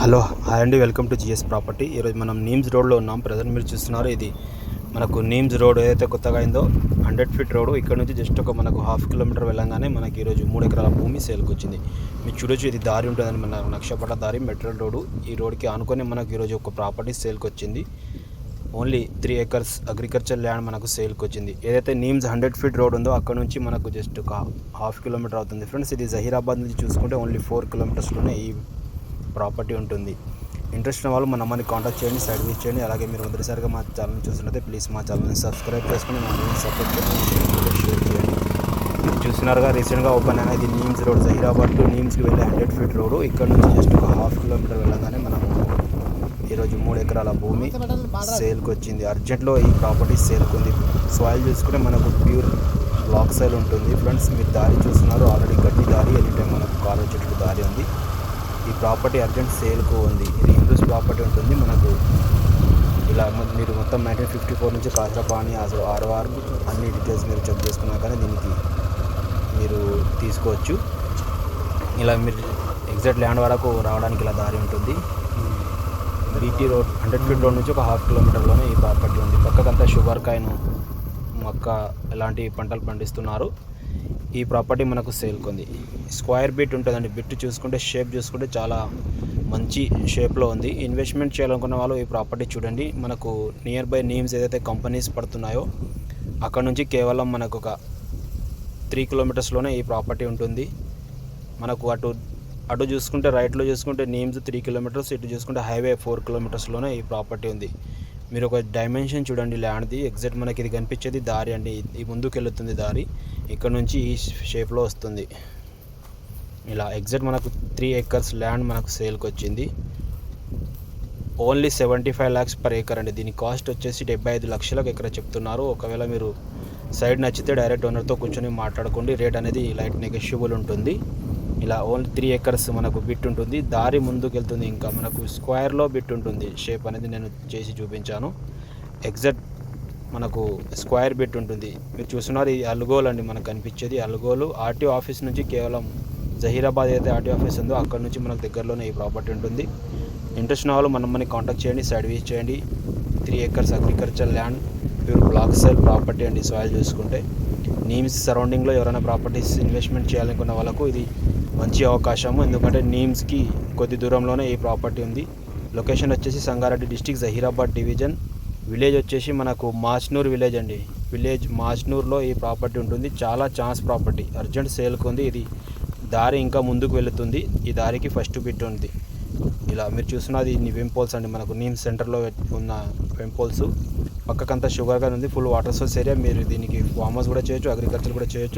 Hello hi అండి. Welcome to GS property. ఈరోజు మనం నీమ్స్ రోడ్లో ఉన్నాం. ప్రజెంట్ మీరు చూస్తున్నారు ఇది మనకు నీమ్స్ రోడ్ ఏదైతే కొత్తగా అయిందో హండ్రెడ్ ఫీట్ రోడ్. ఇక్కడ నుంచి జస్ట్ ఒక మనకు హాఫ్ కిలోమీటర్ వెళ్ళంగానే మనకి ఈరోజు మూడు ఎకరాల భూమి సేల్కి వచ్చింది. మీరు చూడొచ్చు ఇది దారి ఉంటుందని మన నక్షపట దారి మెట్రల్ రోడ్డు. ఈ రోడ్కి ఆనుకొని మనకు ఈరోజు ఒక ప్రాపర్టీ సేల్కి వచ్చింది. Only three acres agriculture land మనకు సేల్కి వచ్చింది. ఏదైతే నీమ్స్ హండ్రెడ్ ఫీట్ రోడ్ ఉందో అక్కడ నుంచి మనకు జస్ట్ ఒక హాఫ్ కిలోమీటర్ అవుతుంది. ఫ్రెండ్స్ ఇది జహీరాబాద్ నుంచి చూసుకుంటే ఓన్లీ ఫోర్ కిలోమీటర్స్లోనే ఈ ప్రాపర్టీ ఉంటుంది. ఇంట్రెస్ట్ ఉన్న వాళ్ళు మన అమ్మని కాంటాక్ట్ చేయండి సర్వీస్ చేయండి. అలాగే మీరు మొదటిసారిగా మా ఛానల్ చూసినట్లయితే ప్లీజ్ మా ఛానల్ని సబ్స్క్రైబ్ చేసుకుని మా అమ్మని సపోర్ట్ చేయండి షేర్ చేయండి మీరు చూసినారుగా రీసెంట్గా ఓపెన్ అయిన ఇది నీమ్స్ రోడ్ జహీరాబాద్ టు నీమ్స్కి వెళ్ళే హండ్రెడ్ ఫీట్ రోడ్ ఇక్కడ నుంచి జస్ట్ ఒక హాఫ్ కిలోమీటర్ వెళ్ళగానే మనము ఈరోజు మూడు ఎకరాల భూమి సేల్కి వచ్చింది. అర్జెంట్లో ఈ ప్రాపర్టీ సేల్కి ఉంది. సాయిల్ చూసుకుంటే మనకు ప్యూర్ బ్లాక్ సైల్ ఉంటుంది. ఫ్రెండ్స్ మీరు దారి చూస్తున్నారు. ఆల్రెడీ గట్టి దారి ఎనీ టైం మనకు కాలు చెట్లు దారి ఉంది. ఈ ప్రాపర్టీ అర్జెంట్ సేల్కు ఉంది. ఇది హిందూస్ ప్రాపర్టీ ఉంటుంది. మనకు ఇలా మీరు మొత్తం నైన్టీన్ ఫిఫ్టీ ఫోర్ నుంచి కాసరపాణి అసలు ఆర్ఆర్ అన్ని డీటెయిల్స్ మీరు చెక్ చేసుకున్నా కానీ దీనికి మీరు తీసుకోవచ్చు. ఇలా మీరు ఎగ్జాక్ట్ ల్యాండ్ వరకు రావడానికి ఇలా దారి ఉంటుంది. BT road hundred feet road నుంచి ఒక హాఫ్ కిలోమీటర్లోనే ఈ ప్రాపర్టీ ఉంది. పక్కకంతా షుగర్ కాయను మక్క ఇలాంటి పంటలు పండిస్తున్నారు. ఈ ప్రాపర్టీ మనకు సేల్కుంది స్క్వేర్ బిట్ ఉంటుందండి. బిట్ చూసుకుంటే షేప్ చూసుకుంటే చాలా మంచి షేప్లో ఉంది. ఇన్వెస్ట్మెంట్ చేయాలనుకున్న వాళ్ళు ఈ ప్రాపర్టీ చూడండి. మనకు నియర్ బై నేమ్స్ ఏదైతే కంపెనీస్ పడుతున్నాయో అక్కడ నుంచి కేవలం మనకు ఒక త్రీ కిలోమీటర్స్లోనే ఈ ప్రాపర్టీ ఉంటుంది. మనకు అటు అటు చూసుకుంటే రైట్లో చూసుకుంటే నేమ్స్ త్రీ కిలోమీటర్స్ ఇటు చూసుకుంటే హైవే ఫోర్ కిలోమీటర్స్లోనే ఈ ప్రాపర్టీ ఉంది. మీరు ఒక డైమెన్షన్ చూడండి ల్యాండ్ది ఎగ్జాక్ట్ మనకి ఇది కనిపించేది దారి అండి. ఈ ముందుకు వెళ్తుంది దారి. ఇక్కడ నుంచి ఈ షేప్లో వస్తుంది. ఇలా ఎగ్జాక్ట్ మనకు త్రీ ఏకర్స్ ల్యాండ్ మనకు సేల్కి వచ్చింది only seventy five lakhs per acre అండి. దీని కాస్ట్ వచ్చేసి డెబ్బై ఐదు లక్షలకు ఎక్కడ చెప్తున్నారు? ఒకవేళ మీరు సైడ్ నచ్చితే డైరెక్ట్ ఓనర్తో కూర్చొని మాట్లాడుకోండి. రేట్ అనేది లైట్ నెగోషియబుల్ ఉంటుంది. ఇలా ఓన్లీ త్రీ ఎకర్స్ మనకు బిట్ ఉంటుంది. దారి ముందుకు వెళ్తుంది ఇంకా మనకు స్క్వేర్లో బిట్ ఉంటుంది. షేప్ అనేది నేను చేసి చూపించాను. ఎగ్జాక్ట్ మనకు స్క్వేర్ బిట్ ఉంటుంది. మీరు చూస్తున్నారు ఈ అల్గోల్ అండి మనకు కనిపించేది. అల్గోలు ఆర్టీఓ ఆఫీస్ నుంచి కేవలం జహీరాబాద్ అయితే ఆర్టీఓ ఆఫీస్ ఉందో అక్కడ నుంచి మనకు దగ్గరలోనే ఈ ప్రాపర్టీ ఉంటుంది. ఇంట్రెస్ట్ వాళ్ళు మనం మనకి కాంటాక్ట్ చేయండి సర్వీస్ చేయండి. Three acres agriculture land pure black cell property అండి సాయిల్ చూసుకుంటే. నీమ్స్ సరౌండింగ్లో ఎవరైనా ప్రాపర్టీస్ ఇన్వెస్ట్మెంట్ చేయాలనుకున్న వాళ్ళకు ఇది మంచి అవకాశము. ఎందుకంటే నీమ్స్కి కొద్ది దూరంలోనే ఈ ప్రాపర్టీ ఉంది. లొకేషన్ వచ్చేసి Sangareddy district Zaheerabad division village వచ్చేసి మనకు మాచ్నూర్ విలేజ్ అండి. విలేజ్ మాచ్నూర్లో ఈ ప్రాపర్టీ ఉంటుంది. చాలా ఛాన్స్ ప్రాపర్టీ అర్జెంట్ సేల్కి ఉంది. ఇది దారి ఇంకా ముందుకు వెళుతుంది. ఈ దారికి ఫస్ట్ బిట్ ఉంది. ఇలా మీరు చూస్తున్నది ఇన్ని వెంపోల్స్ అండి. మనకు నీమ్ సెంటర్లో ఉన్న వెంపోల్స్ పక్కకంతా షుగర్గా ఉంది. Full water source area. మీరు దీనికి ఫార్మర్స్ కూడా చేయొచ్చు అగ్రికల్చర్ కూడా చేయొచ్చు.